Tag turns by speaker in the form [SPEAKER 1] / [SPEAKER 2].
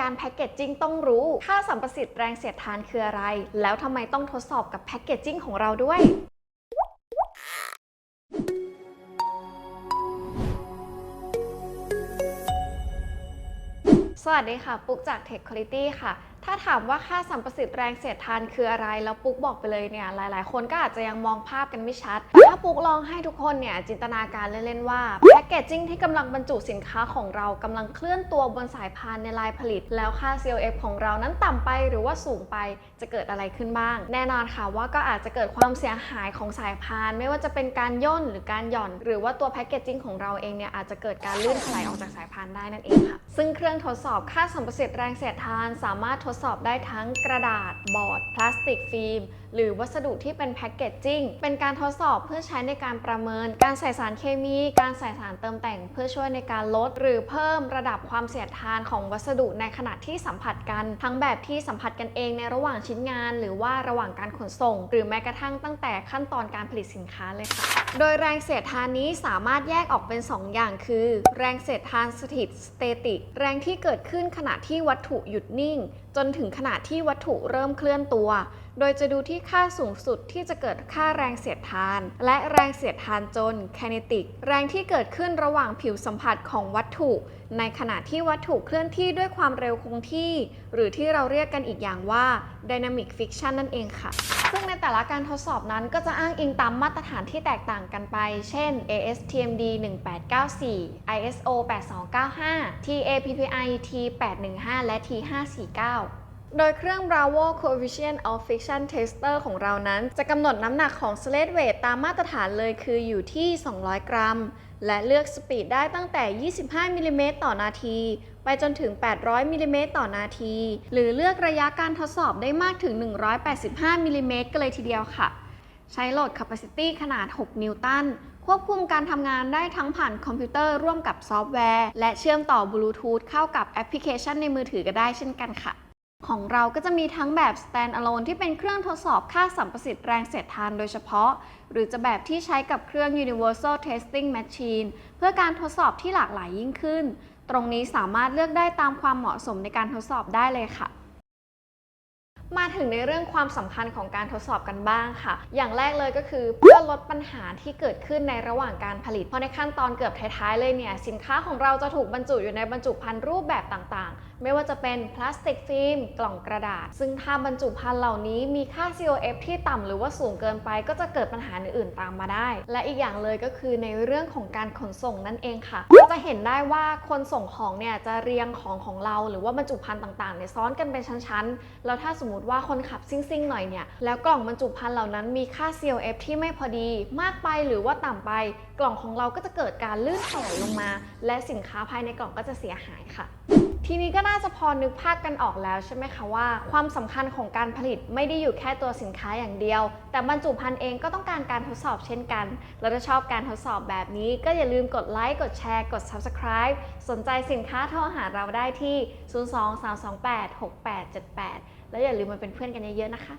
[SPEAKER 1] การแพคเกจจิ้งต้องรู้ ค่าสัมประสิทธิ์แรงเสียดทานคืออะไร แล้วทำไมต้องทดสอบกับแพคเกจจิ้งของเราด้วยสวัสดีค่ะ ปุ๊กจาก Tech Quality ค่ะ ถ้าถามว่าค่าสัมประสิทธิ์แรงเสียดทานคืออะไร แล้วปุ๊กบอกไปเลยเนี่ยหลาย ๆ คนก็อาจจะยังมองภาพกันไม่ชัดถ้าปุ๊กลองให้ทุกคนเนี่ยจินตนาการเล่น ๆ ว่าแพคเกจจิ้งที่กำลังบรรจุสินค้าของเรากำลังเคลื่อนตัวบนสายพานในลายผลิต แล้วค่า COF ของเรานั้นต่ำไปหรือว่าสูงไปจะเกิดอะไรขึ้นบ้าง แน่นอนค่ะว่าก็อาจจะเกิดความเสียหายของสายพาน ไม่ว่าจะเป็นการย่นหรือการหย่อน หรือว่าตัวแพคเกจจิ้งของเราเองเนี่ยอาจจะเกิดการลื่นถลายออกจากสายพานได้นั่นเองค่ะซึ่งเครื่องทดสอบค่าสัมประสิทธิ์แรงเสียดทานสามารถทดสอบได้ทั้งกระดาษ บอร์ด พลาสติกฟิล์ม หรือวัสดุที่เป็นแพคเกจจิ้ง เป็นการทดสอบเพื่อใช้ในการประเมิน การใส่สารเคมี การใส่สารเติมแต่ง เพื่อช่วยในการลด หรือเพิ่มระดับความเสียดทานของวัสดุในขณะที่สัมผัสกัน ทั้งแบบที่สัมผัสกันเองในระหว่างชิ้นงาน หรือว่าระหว่างการขนส่ง หรือแม้กระทั่งตั้งแต่ขั้นตอนการผลิตสินค้าเลยค่ะ โดยแรงเสียดทานนี้สามารถแยกออกเป็น 2 อย่าง คือ แรงเสียดทานสถิต static แรงที่เกิดขึ้นขณะที่วัตถุหยุดนิ่ง จนถึงขนาดที่วัตถุเริ่มเคลื่อนตัว โดยจะดูที่ค่าสูงสุดที่จะเกิดค่าแรงเสียดทาน และแรงเสียดทานจน kinetic แรงที่เกิดขึ้นระหว่างผิวสัมผัสของวัตถุ ในขณะที่วัตถุเคลื่อนที่ด้วยความเร็วคงที่ หรือที่เราเรียกกันอีกอย่างว่า dynamic friction นั่นเองค่ะซึ่งในแต่ละการทดสอบนั้นก็จะอ้างอิงตามมาตรฐานที่แตกต่างกันไป เช่น ASTMD 1894 ISO 8295 TAPPI T815 และ T549 โดยเครื่อง Bravo Coefficient of Friction Tester ของเรานั้น จะกำหนดน้ำหนักของ slate weight ตามมาตรฐานเลยคืออยู่ที่ 200 กรัม และเลือกสปีดได้ตั้งแต่ 25 มิลลิเมตรต่อนาที ไปจนถึง 800มิลลิเมตรต่อนาที หรือเลือกระยะการทดสอบได้มากถึง 185มิลลิเมตรกันเลยทีเดียวค่ะ ใช้โหลด capacity ขนาด 6 นิวตัน ควบคุมการทำงานได้ทั้งผ่านคอมพิวเตอร์ร่วมกับซอฟต์แวร์ และเชื่อมต่อบลูทูธเข้ากับแอปพลิเคชันในมือถือก็ได้เช่นกันค่ะของเราก็จะมีทั้งแบบ stand-alone ที่เป็นเครื่องทดสอบค่าสัมประสิทธิ์แรงเสียดทานโดยเฉพาะ หรือจะแบบที่ใช้กับเครื่อง universal testing machine เพื่อการทดสอบที่หลากหลายยิ่งขึ้น ตรงนี้สามารถเลือกได้ตามความเหมาะสมในการทดสอบได้เลยค่ะ มาถึงในเรื่องความสำคัญของการทดสอบกันบ้างค่ะ อย่างแรกเลยก็คือเพื่อลดปัญหาที่เกิดขึ้นในระหว่างการผลิต เพราะในขั้นตอนเกือบท้ายๆเลยเนี่ย สินค้าของเราจะถูกบรรจุอยู่ในบรรจุภัณฑ์รูปแบบต่างๆ ไม่ว่าจะเป็นพลาสติกฟิล์มกล่องกระดาษ ซึ่งถ้าบรรจุภัณฑ์เหล่านี้มีค่า COF ที่ต่ำหรือว่าสูงเกินไป ก็จะเกิดปัญหาอื่นๆตามมาได้ และอีกอย่างเลยก็คือในเรื่องของการขนส่งนั่นเองค่ะก็จะเห็นได้ว่าคนส่งของเนี่ยจะเรียงของของเรา หรือว่าบรรจุภัณฑ์ต่างๆเนี่ยซ้อนกันเป็นชั้นๆแล้วถ้าสมมติว่าคนขับซิ่งๆหน่อยเนี่ยแล้วกล่องบรรจุภัณฑ์เหล่านั้นมีค่า CLF ที่ไม่พอดีมากไปหรือว่าต่ำไป กล่องของเราก็จะเกิดการลื่นถลายลงมา และสินค้าภายในกล่องก็จะเสียหายค่ะ ทีนี้ก็น่าจะพอนึกภาพกันออกแล้วใช่ไหมคะว่า ความสำคัญของการผลิตไม่ได้อยู่แค่ตัวสินค้าอย่างเดียว แต่บรรจุภัณฑ์เองก็ต้องการการทดสอบเช่นกัน เราถ้าชอบการทดสอบแบบนี้ ก็อย่าลืมกดไลค์กดแชร์กด Subscribe สนใจสินค้าโทรหาเราได้ที่ 023286878 แล้วอย่าลืมมาเป็นเพื่อนกันเยอะๆนะคะ